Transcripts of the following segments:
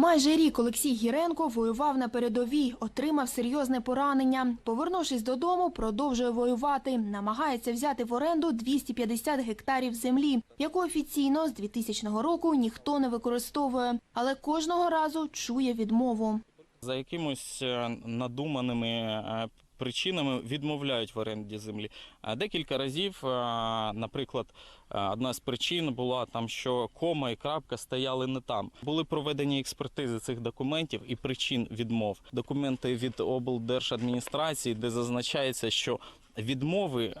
Майже рік Олексій Гіренко воював на передовій, отримав серйозне поранення. Повернувшись додому, продовжує воювати. Намагається взяти в оренду 250 гектарів землі, яку офіційно з 2000 року ніхто не використовує, але кожного разу чує відмову. За якимось е, надуманими е, причинами відмовляють в оренді землі. А Декілька разів, наприклад, одна з причин була там, що кома і крапка стояли не там. Були проведені експертизи цих документів і причин відмов. Документи від облдержадміністрації, де зазначається, що відмови,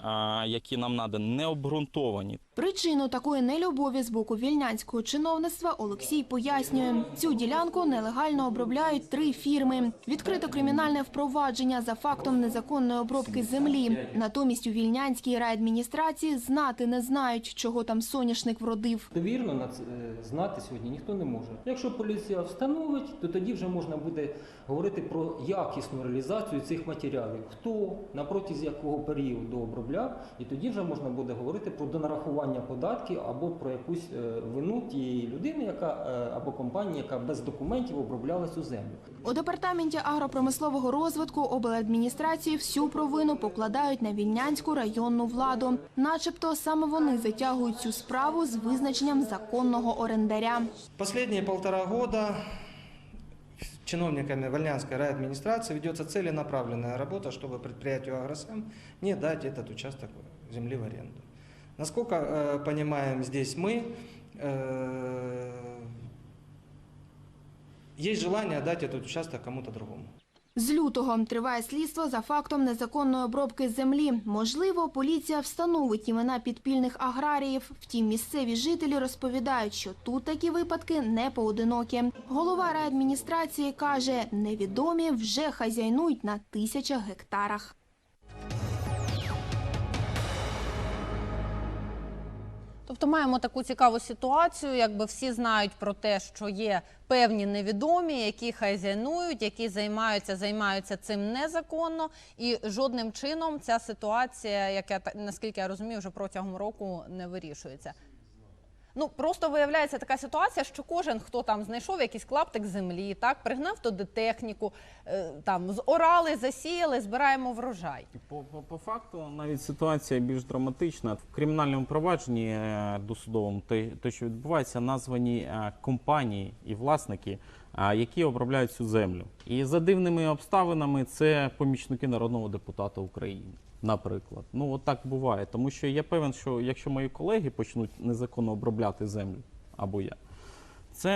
які нам надані, не обґрунтовані. Причину такої нелюбові з боку вільнянського чиновництва Олексій пояснює. Цю ділянку нелегально обробляють три фірми. Відкрито кримінальне впровадження за фактом незаконної обробки землі. Натомість у вільнянській райадміністрації знати не знають, чого там соняшник вродив. Довірно е, знати сьогодні ніхто не може. Якщо поліція встановить, то тоді вже можна буде говорити про якісну реалізацію цих матеріалів. Хто на протязі якого періоду обробляв, і тоді вже можна буде говорити про донарахування податків або про якусь е, вину тієї людини, яка е, або компанії, яка без документів обробляла цю землю. У департаменті агропромислового розвитку обладміністрації всю провину покладають на вільнянську районну владу. Начебто саме вони затягують цю справу з визначенням законного орендаря. Последние полтора года чиновниками Вольнянской райадминистрации ведется целенаправленная работа, чтобы предприятию «Агросем» не дать этот участок земли в аренду. Насколько э, понимаем здесь мы, э, есть желание дать этот участок кому-то другому. З лютого триває слідство за фактом незаконної обробки землі. Можливо, поліція встановить імена підпільних аграріїв. Втім, місцеві жителі розповідають, що тут такі випадки не поодинокі. Голова райадміністрації каже, невідомі вже хазяйнують на тисячах гектарах. Тобто маємо таку цікаву ситуацію, якби всі знають про те, що є певні невідомі, які хазяйнують, які займаються, займаються цим незаконно, і жодним чином ця ситуація, як я та- наскільки я розумію, вже протягом року не вирішується. Ну просто виявляється така ситуація, що кожен, хто там знайшов якийсь клаптик землі, так пригнав туди техніку, е, там зорали, засіяли, збираємо врожай. По, по, по факту навіть ситуація більш драматична. В кримінальному провадженні е, досудовому те, те, що відбувається, названі е, компанії і власники, які обробляють цю землю. І за дивними обставинами це помічники народного депутата України. Наприклад, ну от так буває, тому що я певен, що якщо мої колеги почнуть незаконно обробляти землю або я, це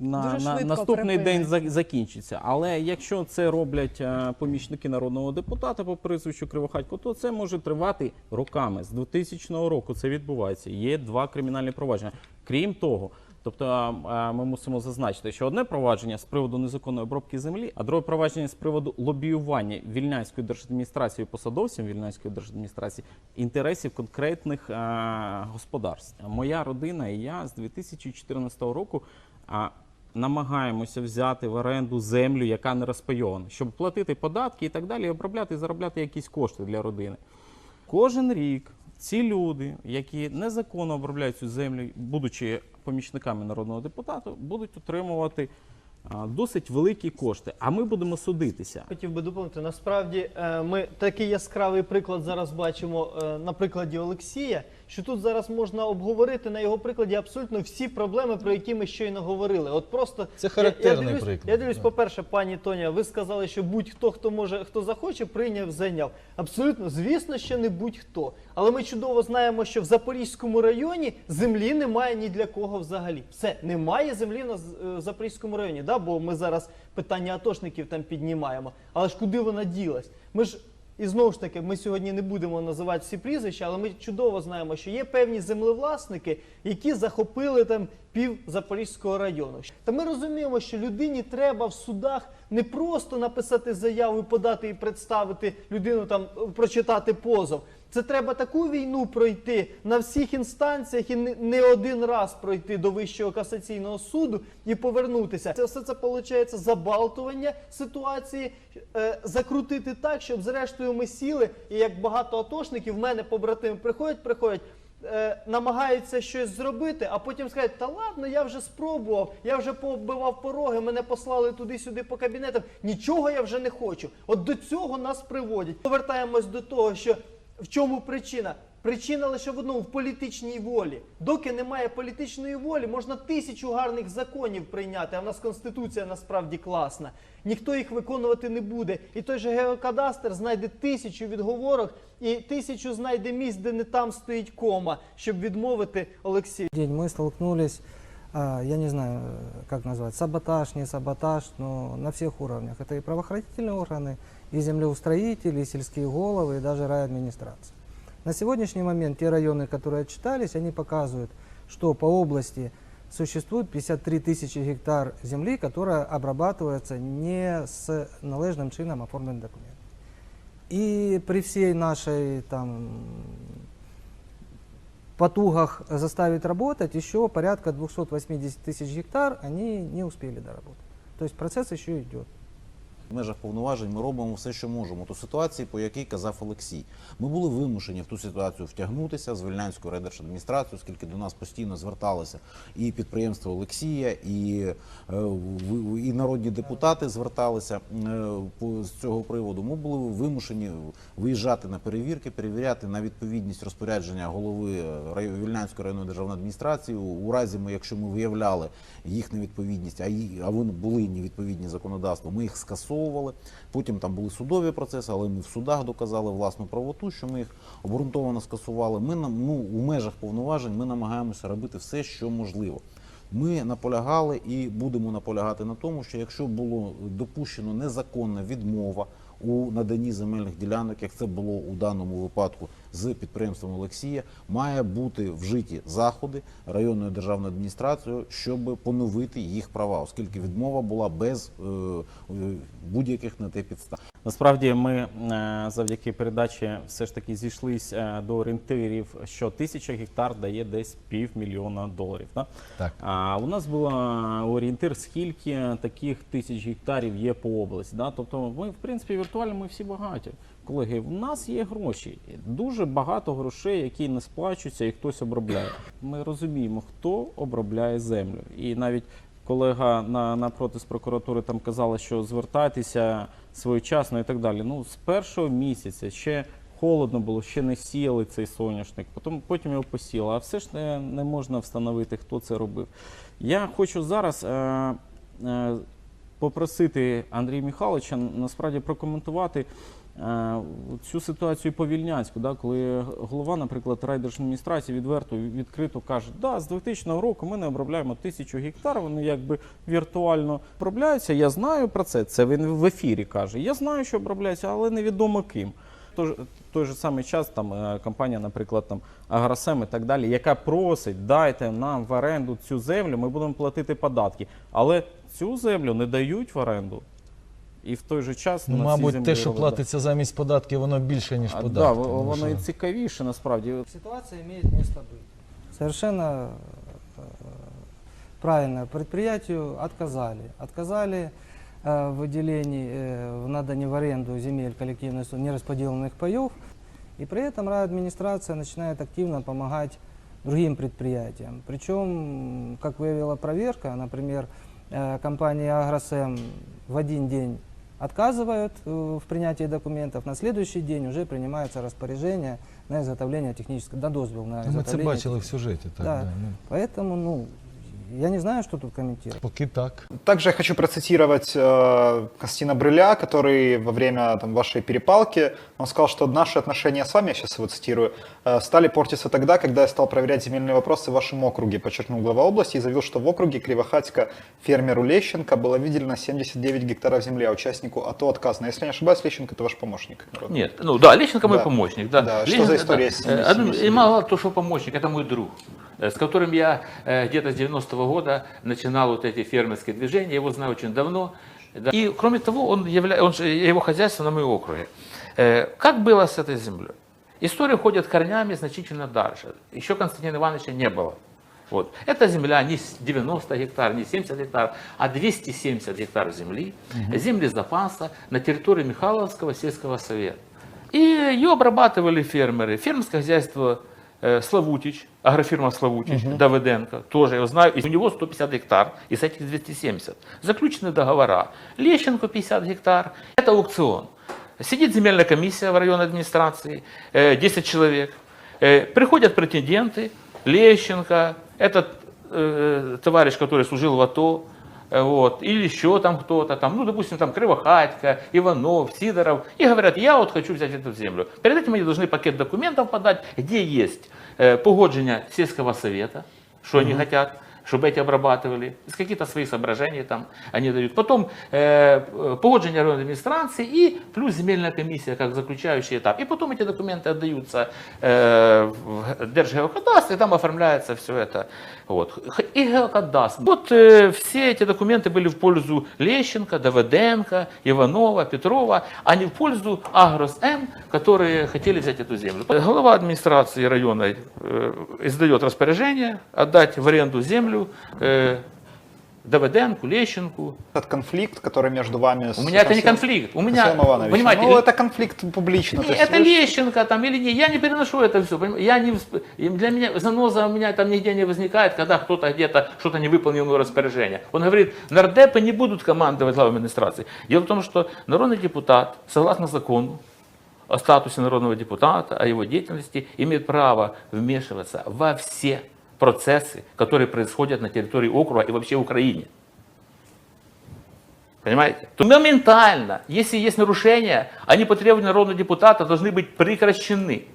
на, на наступний день закінчиться. Але якщо це роблять е, помічники народного депутата по прізвищу Кривохатько, то це може тривати роками. З 2000 року це відбувається. Є два кримінальні провадження. Крім того, тобто ми мусимо зазначити, що одне провадження з приводу незаконної обробки землі, а друге провадження з приводу лобіювання вільнянської держадміністрації посадовцям вільнянської держадміністрації інтересів конкретних господарств. Моя родина і я з 2014 року. намагаємося взяти в оренду землю, яка не розпайована, щоб платити податки і так далі, і обробляти і заробляти якісь кошти для родини. Кожен рік ці люди, які незаконно обробляють цю землю, будучи помічниками народного депутата, будуть отримувати досить великі кошти. А ми будемо судитися. Хотів би доповнити. Насправді е, ми такий яскравий приклад зараз бачимо е, на прикладі Олексія, що тут зараз можна обговорити на його прикладі абсолютно всі проблеми, про які ми щойно говорили. От просто Це характерний я, я дивлюсь, приклад, Я дивлюсь, да. по-перше, пані Тоня, ви сказали, що будь-хто, хто може, хто захоче, прийняв, зайняв. Абсолютно, звісно, що не будь-хто. Але ми чудово знаємо, що в Запорізькому районі землі немає ні для кого взагалі. Все, немає землі на е, Запорізькому районі, да? бо ми зараз питання атошників там піднімаємо. Але ж куди вона ділась? Ми ж і знову ж таки, ми сьогодні не будемо називати всі прізвища, але ми чудово знаємо, що є певні землевласники, які захопили там пів Запорізького району. Та ми розуміємо, що людині треба в судах не просто написати заяву, подати і представити людину там прочитати позов. Це треба таку війну пройти на всіх інстанціях і не, один раз пройти до Вищого касаційного суду і повернутися. Це все це виходить забалтування ситуації, е, закрутити так, щоб зрештою ми сіли, і як багато атошників, в мене побратими приходять, приходять. е, намагаються щось зробити, а потім скажуть, та ладно, я вже спробував, я вже пооббивав пороги, мене послали туди-сюди по кабінетам. Нічого я вже не хочу. От до цього нас приводять. Повертаємось до того, що в чому причина? Причина лише в одному в політичній волі. Доки немає політичної волі, можна тисячу гарних законів прийняти. А в нас конституція насправді класна. Ніхто їх виконувати не буде. І той же геокадастр знайде тисячу відговорок і тисячу знайде місць, де не там стоїть кома, щоб відмовити Олексію. день мы столкнулись, а, я не знаю, э, как назвать, саботаж, не саботаж, но на всех уровнях. Это и правоохранительные органы, И землеустроители, и сельские головы, и даже райадминистрация. На сегодняшний момент те районы, которые отчитались, они показывают, что по области существует 53 тысячи гектар земли, которая обрабатывается не с належным чином оформленных документов. И при всей нашей там потугах заставить работать, еще порядка 280 тысяч гектар они не успели доработать. То есть процесс еще идет. В межах повноважень ми робимо все, що можемо. Ту ситуації, по якій казав Олексій. Ми були вимушені в ту ситуацію втягнутися з Вільнянською райдержадміністрацією, оскільки до нас постійно зверталися і підприємство Олексія, і, е, і народні депутати зверталися е, з цього приводу. Ми були вимушені виїжджати на перевірки, перевіряти на відповідність розпорядження голови е, Вільнянської районної державної адміністрації. У разі, ми, якщо ми виявляли їх невідповідність, а вони були невідповідні законодавству, ми їх скасовували. Потім там були судові процеси, але ми в судах доказали власну правоту, що ми їх обґрунтовано скасували. Ми ну, у межах повноважень ми намагаємося робити все, що можливо. Ми наполягали і будемо наполягати на тому, що якщо було допущено незаконна відмова у наданні земельних ділянок, як це було у даному випадку з підприємством Олексія, має бути вжиті заходи районною державною адміністрацією, щоб поновити їх права, оскільки відмова була без е, е, будь-яких на те підстав. Насправді ми е, завдяки передачі все ж таки зійшлись до орієнтирів, що тисяча гектар дає десь півмільйона доларів. Да? Так. А у нас був орієнтир, скільки таких тисяч гектарів є по області. Да? Тобто, ми, в принципі, віртуально ми всі багаті. Колеги, в нас є гроші, дуже багато грошей, які не сплачуються, і хтось обробляє. Ми розуміємо, хто обробляє землю. І навіть колега на, напроти з прокуратури там казала, що звертайтеся своєчасно і так далі. Ну, з першого місяця ще холодно було, ще не сіяли цей соняшник, потім, потім його посіяли, а все ж не, не можна встановити, хто це робив. Я хочу зараз е, е, попросити Андрія Михайловича насправді прокоментувати цю ситуацію по Вільнянську, да, коли голова, наприклад, райдержадміністрації відверто відкрито каже, да, з 2000 року ми не обробляємо тисячу гектар, вони якби віртуально обробляються. Я знаю про це. Це він в ефірі каже. Я знаю, що обробляється, але невідомо ким. Тож, той же самий час там е, компанія, наприклад, там Агросем і так далі, яка просить, дайте нам в оренду цю землю, ми будемо платити податки. Але цю землю не дають в оренду. І в той же час Ну, на цій мабуть, землі те, що робить- платиться замість податків, воно більше, ніж А, податки. да, тому воно що- і цікавіше насправді. Ситуация имеет место быть. Совершенно э, правильно. Предприятию отказали. Отказали э, в выделении, э, в надании в аренду земель коллективных со- нераспределенных паев. И при этом райадминистрация начинает активно помогать другим предприятиям. Причем, как выявила проверка, например, э, компания «Агросем» в один день отказывают э, в принятии документов, на следующий день уже принимается распоряжение на изготовление технического, на дозвол на Ми це изготовление. бачили в сюжеті. Так, Да. да. ну, Поэтому, ну, я не знаю, что тут комментировать. поки так. Также я хочу процитировать э, Константина Брыля, который во время там, вашей перепалки, он сказал, что наши отношения с вами, я сейчас его цитирую, э, стали портиться тогда, когда я стал проверять земельные вопросы в вашем округе, подчеркнул глава области и заявил, что в округе Кривохатько фермеру Лещенко было выделено 79 гектаров земли, а участнику АТО отказано. Если не ошибаюсь, Лещенко это ваш помощник. Нет, ну да, Лещенко мой Да. помощник. Да. Да, что Лещенко, за история да. с Э, ним, одну- с ним, с И ним? мало то, что помощник, это мой друг, э, с которым я э, где-то с 90-го года начинал вот эти фермерские движения, я его знаю очень давно. Да. И кроме того, он явля... он же, его хозяйство на моем округе. Э, Как было с этой землей? История ходит корнями значительно дальше. Еще Константина Ивановича не было. Вот. Эта земля не с 90 гектар, не 70 гектар, а 270 гектар земли, земли запаса на территории Михайловского сельского совета. И ее обрабатывали фермеры. Фермерское хозяйство э, Славутич, агрофирма Славутич, Давыденко, тоже его знаю, и у него 150 гектар, из этих 270. Заключены договора. Лещенко 50 гектар, это аукцион. Сидит земельная комиссия в районной администрации, э, 10 человек. Э, Приходят претенденты, Лещенко, этот э, товарищ, который служил в АТО, э, вот, или еще там кто-то, там, ну, допустим, там Кривохатько, Иванов, Сидоров, и говорят, я вот хочу взять эту землю. Перед этим они должны пакет документов подать, где есть э, погоджение сельского совета, что они хотят, чтобы эти обрабатывали, из каких-то своих соображений там они дают. Потом э, э, погоджение районной администрации и плюс земельная комиссия как заключающий этап. И потом эти документы отдаются э, в Держгеокадастр, и там оформляется все это. Вот. Х- И геокадастр. Вот э, все эти документы были в пользу Лещенко, Давыденко, Иванова, Петрова, а не в пользу Агрос М, которые хотели взять эту землю. Глава администрации района э, издает распоряжение отдать в аренду землю э, Давыденку, Лещенку. Этот конфликт, который между вами... с У меня это не конфликт. У меня, понимаете, ну, это конфликт публично. то не, это вы- Лещенко там или не, я не переношу это все. Я не, для меня заноза у меня там нигде не возникает, когда кто-то где-то что-то не выполнил мое распоряжение. Он говорит, нардепы не будут командовать главой администрации. Дело в том, что народный депутат, согласно закону о статусе народного депутата, о его деятельности, имеет право вмешиваться во все процессы, которые происходят на территории округа и вообще в Украине. Понимаете? То моментально, если есть нарушения, они по требованию народного депутата должны быть прекращены.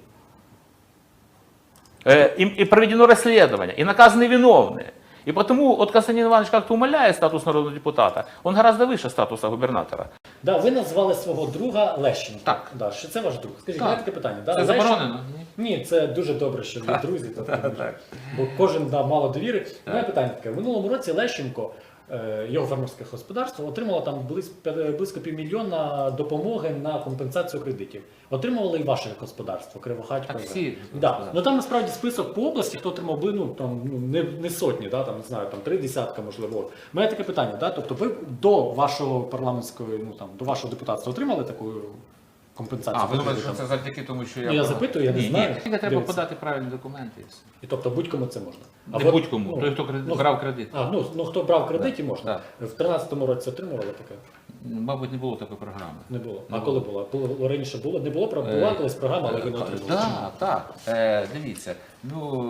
Э, И, и проведено расследование, и наказаны виновные. И потому вот Константин Иванович как-то умаляет статус народного депутата. Он гораздо выше статуса губернатора. Да, ви назвали свого друга Лещенко. Так. Да, що це ваш друг? Скажіть, Так. мене таке питання. Да, Це Лещенко- заборонено? Ні, це дуже добре, що ви друзі. тобто, Бо кожен да, мало довіри. Моє питання таке. В минулому році Лещенко, його фермерське господарство, отримало там близь- близько півмільйона допомоги на компенсацію кредитів. Отримувало і ваше господарство, Кривохатько. Так, всі Да. Ну там насправді список по області, хто отримав би, ну там ну, не, не сотні, да, там не знаю, там три десятка, можливо. У мене таке питання, да? тобто ви до вашого парламентської, ну там до вашого депутатства отримали таку компенсацію? А, ви думаєте, що це завдяки тому, що я... Ну, я запитую, я не Ні, знаю. Ні, тільки треба Дивіться. подати правильні документи. і все. І тобто будь-кому це можна. Не будь-кому, ну, той, хто кредит- ну, брав кредит. А, ну, ну хто брав кредиті, можна. Да. В 13-му році отримували таке? Мабуть, не було такої програми. Не було. Не а було. коли була? Було раніше було? Не було правда, була Е, колись програма, але ви не отримали. Так, так. Е, дивіться, ну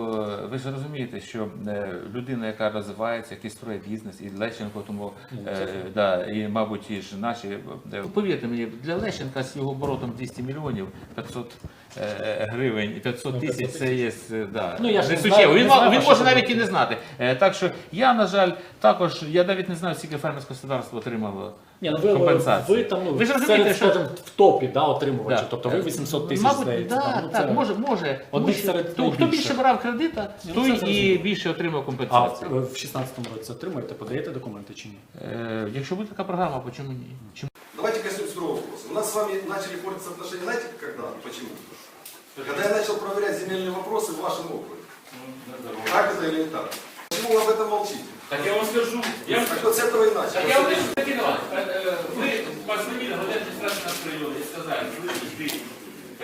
е, ви ж розумієте, що е, людина, яка розвивається, який строїть бізнес, і Лещенко, тому е, да, і мабуть, і ж наші е, повірте мені, для Лещенка з його оборотом 200 мільйонів 500 е, гривень і 500 Ну, 500 тисяч це є е, да, Ну, я ж не не суттєво. Він, ма- знаю, він що може навіть і не знати. Е, так що я, на жаль, також я навіть не знаю, скільки фермерське господарство отримало. Ні, ну ви, ви, компенсації. ви там ну, Ви ж розумієте, серед, що- скажімо, в топі да, отримувачі, Да. тобто ви 800 тисяч Мабуть, здається. да, там, ну, так, це- може, може. Одних Тому що серед хто, хто найбільших. більше брав кредита, Ну, той це і зрозуміло. більше отримав А компенсацію. в 16-му році отримуєте, подаєте документи чи ні? Е, якщо буде така програма, то чому ні? Чому? Давайте коснемся другого вопроса. У нас с вами начали портиться отношения, знаете, когда почему? Когда я начал проверять земельные вопросы в вашем округе. Так это или не так? Почему вы об этом молчите? Так я вам скажу. Так вот с этого и начали. Так я вам скажу, Константин Иванович, э, вы позвонили в администрацию нашего района и сказали, слышишь, ты,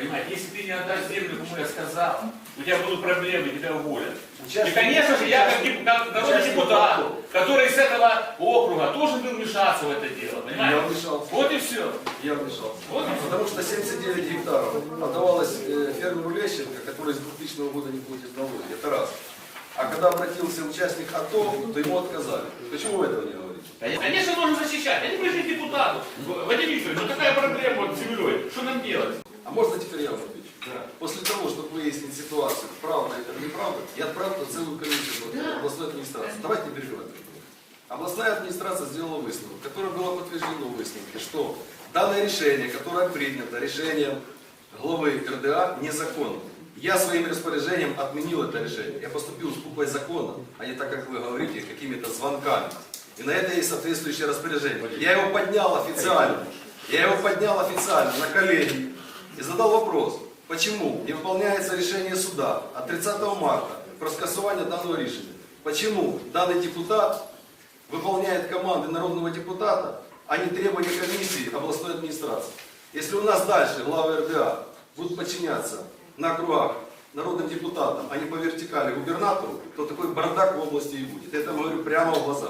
понимаете, если ты не отдашь землю, кому я сказал, у тебя будут проблемы, тебя уволят. И, конечно же, я как, как народный депутат, который с этого округа должен был вмешаться в это дело, Я понимаете? вмешался. Вот и все. Я вмешался. Вот и все. Потому что 79 гектаров отдавалось э, фермеру Лещенко, который с 2000 года не платит налоги. Это раз. А когда обратился участник АТО, то ему отказали. Почему вы этого не говорите? Конечно, нужно защищать. Я не пришли депутату. Вадим Викторович, ну какая проблема вот с землей? Что нам делать? А можно теперь я вам отвечу? После того, чтобы выяснить ситуацию, правда это или неправда, я отправил целую комиссию в областной администрации. Давайте не переживать. Областная администрация сделала выставку, в которой было подтверждено в выставке, что данное решение, которое принято решением главы РДА, незаконно. Я своим распоряжением отменил это решение. Я поступил с буквой закона, а не так, как вы говорите, какими-то звонками. И на это есть соответствующее распоряжение. Я его поднял официально. Я его поднял официально на коллеги и задал вопрос, почему не выполняется решение суда от 30 марта про скасування данного решения. Почему данный депутат выполняет команды народного депутата, а не требования комиссии областной администрации. Если у нас дальше главы РДА будут подчиняться на округах народным депутатом, а не по вертикали губернатору, то такой бардак в области и будет. Я это говорю прямо в глаза.